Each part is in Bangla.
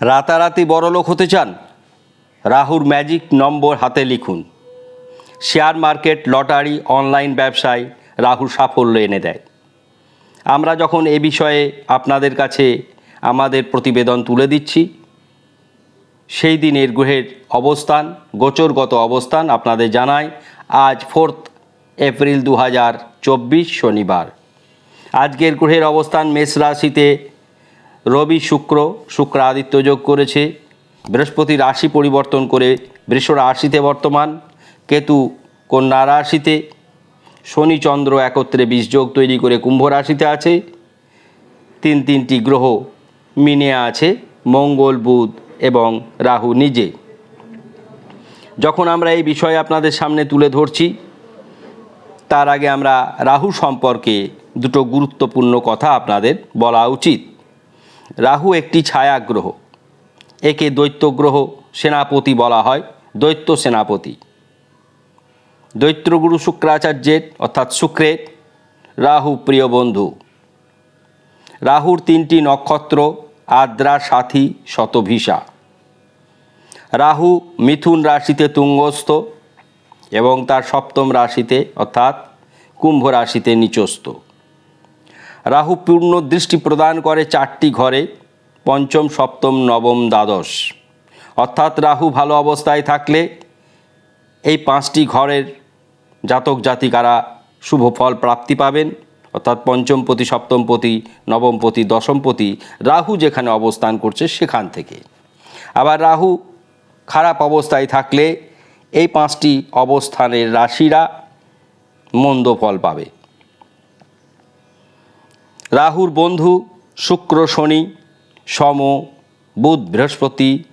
রাতারাতি বড়লোক হতে চান? রাহুর ম্যাজিক নম্বর হাতে লিখুন। শেয়ার মার্কেট, লটারি, অনলাইন ব্যবসায় রাহু সাফল্য এনে দেয়। আমরা যখন এ বিষয়ে আপনাদের কাছে আমাদের প্রতিবেদন তুলে দিচ্ছি, সেই দিনের গ্রহের অবস্থান, গোচরগত অবস্থান আপনাদের জানাই আজ ফোর্থ এপ্রিল দু হাজার চব্বিশ শনিবার। আজকের গ্রহের অবস্থান মেষ রাশিতে রবি শুক্র শুক্র আদিত্য যোগ করেছে, বৃহস্পতি রাশি পরিবর্তন করে বৃষ রাশিতে বর্তমান, কেতু কন্যা রাশিতে, শনি চন্দ্র একত্রে যোগ তৈরি করে কুম্ভ রাশিতে আছে, তিন তিনটি গ্রহ মিনে আছে, মঙ্গল, বুধ এবং রাহু নিজে। যখন আমরা এই বিষয়ে আপনাদের সামনে তুলে ধরছি, তার আগে আমরা রাহু সম্পর্কে দুটো গুরুত্বপূর্ণ কথা আপনাদের বলা উচিত। রাহু একটি ছায়া গ্রহ একে দৈত্য গ্রহ সেনাপতি বলা হয়, দৈত্য সেনাপতি। দৈত্যগুরু শুক্রাচার্যের, অর্থাৎ শুক্রের, রাহু প্রিয় বন্ধু। রাহুর তিনটি নক্ষত্র, আদ্রা, সাথী শতভিসা রাহু মিথুন রাশিতে তুঙ্গস্থ এবং তার সপ্তম রাশিতে, অর্থাৎ কুম্ভ রাশিতে নিচস্থ। রাহু পূর্ণ দৃষ্টি প্রদান করে চারটি ঘরে, পঞ্চম, সপ্তম, নবম, দ্বাদশ। অর্থাৎ রাহু ভালো অবস্থায় থাকলে এই পাঁচটি ঘরের জাতক জাতিকারা শুভ ফল প্রাপ্তি পাবেন। অর্থাৎ পঞ্চমপতি সপ্তমপতি নবমপতি দশমপতি রাহু যেখানে অবস্থান করছে সেখান থেকে। আবার রাহু খারাপ অবস্থায় থাকলে এই পাঁচটি অবস্থানের রাশিরা মন্দ ফল পাবে। রাহুর বন্ধু, শুক্র, শনি, সম, বুধ, বৃহস্পতি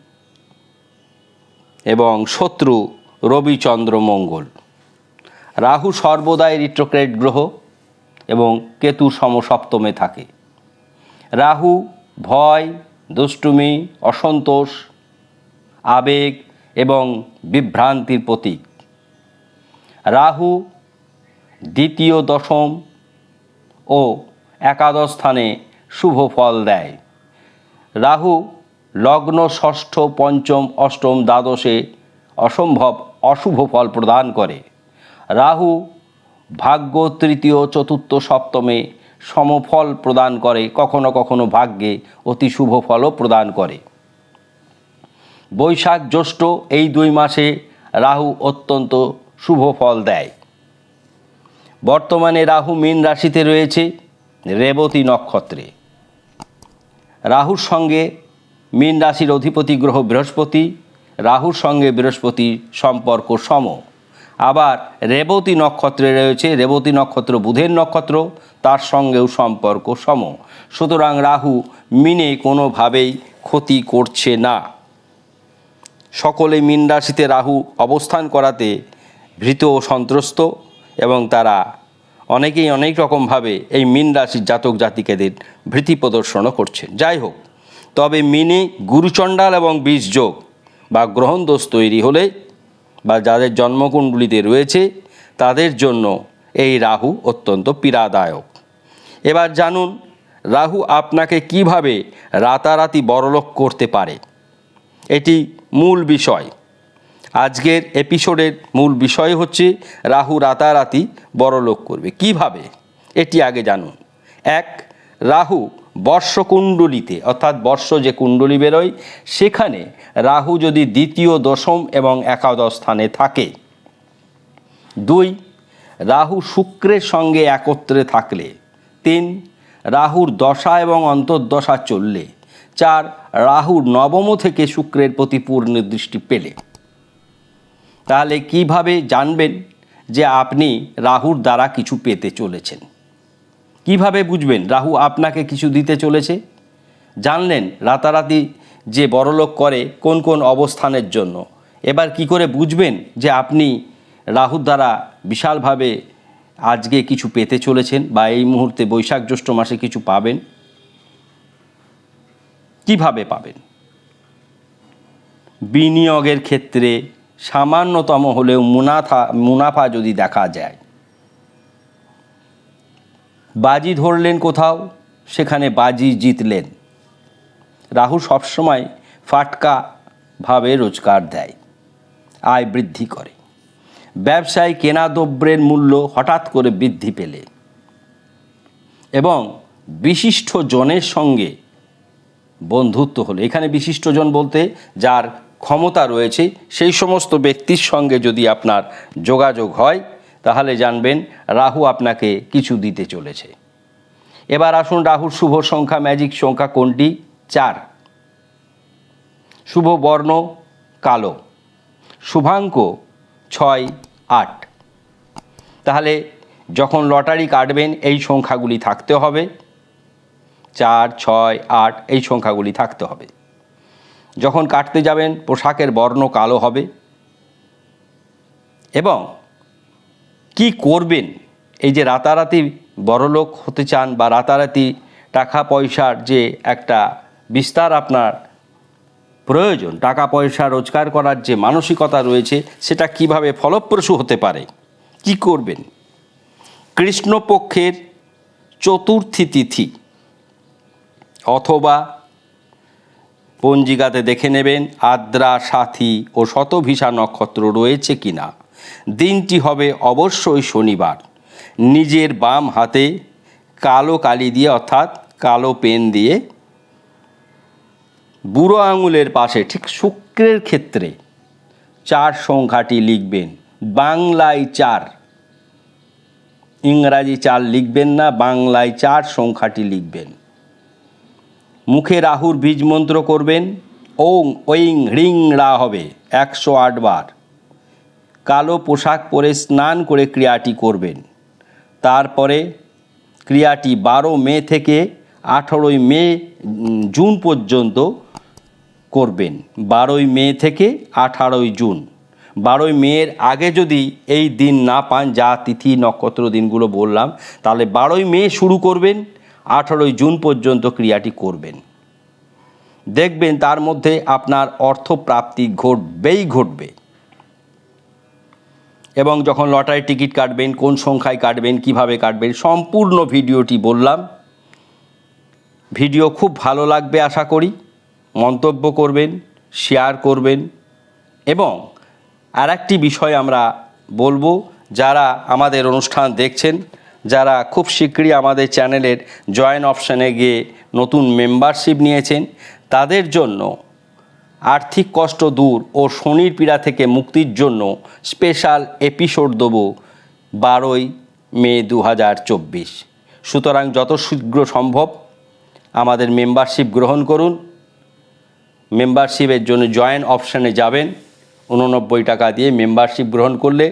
এবং শত্রু রবিচন্দ্র মঙ্গল। রাহু সর্বদাই রিট্রোক্রেট গ্রহ এবং কেতু সমসপ্তমে থাকে। রাহু ভয়, দুষ্টুমি, অসন্তোষ, আবেগ এবং বিভ্রান্তির প্রতীক। রাহু দ্বিতীয় দশম ও একাদশ স্থানে শুভ ফল দেয়। রাহু, লগ্ন, ষষ্ঠ, পঞ্চম, অষ্টম, দ্বাদশে অসম্ভব অশুভ ফল প্রদান করে। রাহু, ভাগ্য তৃতীয়, চতুর্থ, সপ্তমে সমফল প্রদান করে, কখনো কখনো ভাগ্যে অতি শুভ ফলও প্রদান করে। বৈশাখ, জ্যৈষ্ঠ, এই দুই মাসে রাহু অত্যন্ত শুভ ফল দেয়। বর্তমানে রাহু মীন রাশিতে রয়েছে। রেবতী নক্ষত্রে। রাহুর সঙ্গে মীন রাশির অধিপতি গ্রহ বৃহস্পতি, রাহুর সঙ্গে বৃহস্পতি সম্পর্ক সম। আবার রেবতী নক্ষত্রে রয়েছে, রেবতী নক্ষত্র বুধের নক্ষত্র, তার সঙ্গেও সম্পর্ক সম। সুতরাং রাহু মিনে কোনোভাবেই ক্ষতি করছে না। সকলে মীন রাশিতে রাহু অবস্থান করাতে ভীত ও সন্ত্রস্ত এবং তারা অনেকেই অনেক রকমভাবে এই মীন রাশির জাতক জাতিকেদের ভীতি প্রদর্শনও করছেন। যাই হোক, তবে মিনে গুরুচণ্ডাল এবং বীজ যোগ বা গ্রহণ দোষ তৈরি হলে বা যাদের জন্মকুণ্ডলিতে রয়েছে, তাদের জন্য এই রাহু অত্যন্ত পীড়াদায়ক। এবার জানুন, রাহু আপনাকে কীভাবে রাতারাতি বড়লোক করতে পারে? এটি মূল বিষয়। আজকের এপিসোডের মূল বিষয় হচ্ছে রাহু রাতারাতি বড়লোক করবে। কীভাবে? এটি আগে জানুন। এক, রাহু বর্ষকুণ্ডলিতে, অর্থাৎ বর্ষ যে কুণ্ডলী বেরোয়, সেখানে রাহু যদি দ্বিতীয়, দশম এবং একাদশ স্থানে থাকে। দুই, রাহু শুক্রের সঙ্গে একত্রে থাকলে। তিন, রাহুর দশা এবং অন্তর্দশা চললে। চার রাহুর নবম থেকে শুক্রের প্রতি পূর্ণ দৃষ্টি পেলে। তাহলে কীভাবে জানবেন যে আপনি রাহুর দ্বারা কিছু পেতে চলেছেন? কীভাবে বুঝবেন রাহু আপনাকে কিছু দিতে চলেছে? জানলেন রাতারাতি যে বড়লোক করে কোন কোন অবস্থানের জন্য। এবার কি করে বুঝবেন যে আপনি রাহুর দ্বারা বিশালভাবে আজকে কিছু পেতে চলেছেন বা এই মুহূর্তে বৈশাখ জ্যৈষ্ঠ মাসে কিছু পাবেন? কীভাবে পাবেন? বিনিয়োগের ক্ষেত্রে সামান্যতম হলেও মুনাফা মুনাফা যদি দেখা যায়। বাজি ধরলেন কোথাও, সেখানে বাজি জিতলেন। রাহু সবসময় ফাটকাভাবে রোজগার দেয়, আয় বৃদ্ধি করে। ব্যবসায় কেনা দ্রব্যের মূল্য হঠাৎ করে বৃদ্ধি পেলে এবং বিশিষ্ট জনের সঙ্গে বন্ধুত্ব হলো। এখানে বিশিষ্টজন বলতে যার ক্ষমতা রয়েছে, সেই সমস্ত ব্যক্তির সঙ্গে যদি আপনার যোগাযোগ হয়, তাহলে জানবেন রাহু আপনাকে কিছু দিতে চলেছে। এবার আসুন রাহুর শুভ সংখ্যা, ম্যাজিক সংখ্যা কোনটি? চার। শুভ বর্ণ, কালো। শুভাঙ্ক, ছয়, আট। তাহলে যখন লটারি কাটবেন, এই সংখ্যাগুলি থাকতে হবে। চার, ছয়, আট, এই সংখ্যাগুলি থাকতে হবে। যখন কাটতে যাবেন, পোশাকের বর্ণ কালো হবে। এবং কি করবেন? এই যে রাতারাতি বড়লোক হতে চান বা রাতারাতি টাকা পয়সার যে একটা বিস্তার আপনার প্রয়োজন টাকা পয়সা রোজগার করার যে মানসিকতা রয়েছে, সেটা কীভাবে ফলপ্রসূ হতে পারে? কি করবেন? কৃষ্ণপক্ষের চতুর্থী তিথি অথবা পঞ্জিকাতে দেখে নেবেন আদ্রা, সাথী ও শতভিসা নক্ষত্র রয়েছে কিনা। দিনটি হবে অবশ্যই শনিবার। নিজের বাম হাতে কালো কালি দিয়ে অর্থাৎ কালো পেন দিয়ে বুড়ো আঙুলের পাশে ঠিক শুক্রের ক্ষেত্রে চার সংখ্যাটি লিখবেন। বাংলায় চার। ইংরাজি চার লিখবেন না, বাংলায় চার সংখ্যাটি লিখবেন। মুখে রাহুর বীজ মন্ত্র করবেন, ওং, ওইং হ্রিং রা হবে একশো আট বার। কালো পোশাক পরে স্নান করে ক্রিয়াটি করবেন। তারপরে ক্রিয়াটি বারো মে থেকে আঠেরোই মে জুন পর্যন্ত করবেন। বারোই মে থেকে আঠারোই জুন। বারোই মেয়ের আগে যদি এই দিন না পান, যা তিথি নক্ষত্র দিনগুলো বললাম, তাহলে বারোই মে শুরু করবেন। আঠারোই জুন পর্যন্ত ক্রিয়াটি করবেন। দেখবেন তার মধ্যে আপনার অর্থপ্রাপ্তি ঘটবেই ঘটবে। এবং যখন লটারি টিকিট কাটবেন, কোন সংখ্যায় কাটবেন, কীভাবে কাটবেন, সম্পূর্ণ ভিডিওটি বললাম। ভিডিও খুব ভালো লাগবে আশা করি। মন্তব্য করবেন, শেয়ার করবেন। এবং আর একটি বিষয় আমরা বলব, যারা আমাদের অনুষ্ঠান দেখছেন যারা খুব শীঘ্রই আমাদের চ্যানেলের জয়েন অপশানে গিয়ে নতুন মেম্বারশিপ নিয়েছেন, তাদের জন্য আর্থিক কষ্ট দূর ও শনির পীড়া থেকে মুক্তির জন্য স্পেশাল এপিসোড দেবো বারোই মে দু হাজার চব্বিশ। সুতরাং যত শীঘ্র সম্ভব আমাদের মেম্বারশিপ গ্রহণ করুন। মেম্বারশিপের জন্য জয়েন অপশানে যাবেন। উননব্বই টাকা দিয়ে মেম্বারশিপ গ্রহণ করলে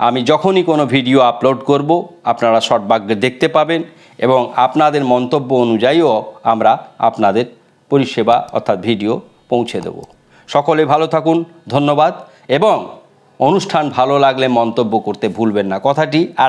আমি যখনই কোনো ভিডিও আপলোড করব, আপনারা সর্বাগ্রে দেখতে পাবেন এবং আপনাদের মন্তব্য অনুযায়ীও আমরা আপনাদের পরিষেবা অর্থাৎ ভিডিও পৌঁছে দেব। সকলে ভালো থাকুন, ধন্যবাদ এবং অনুষ্ঠান ভালো লাগলে মন্তব্য করতে ভুলবেন না। কথাটি আর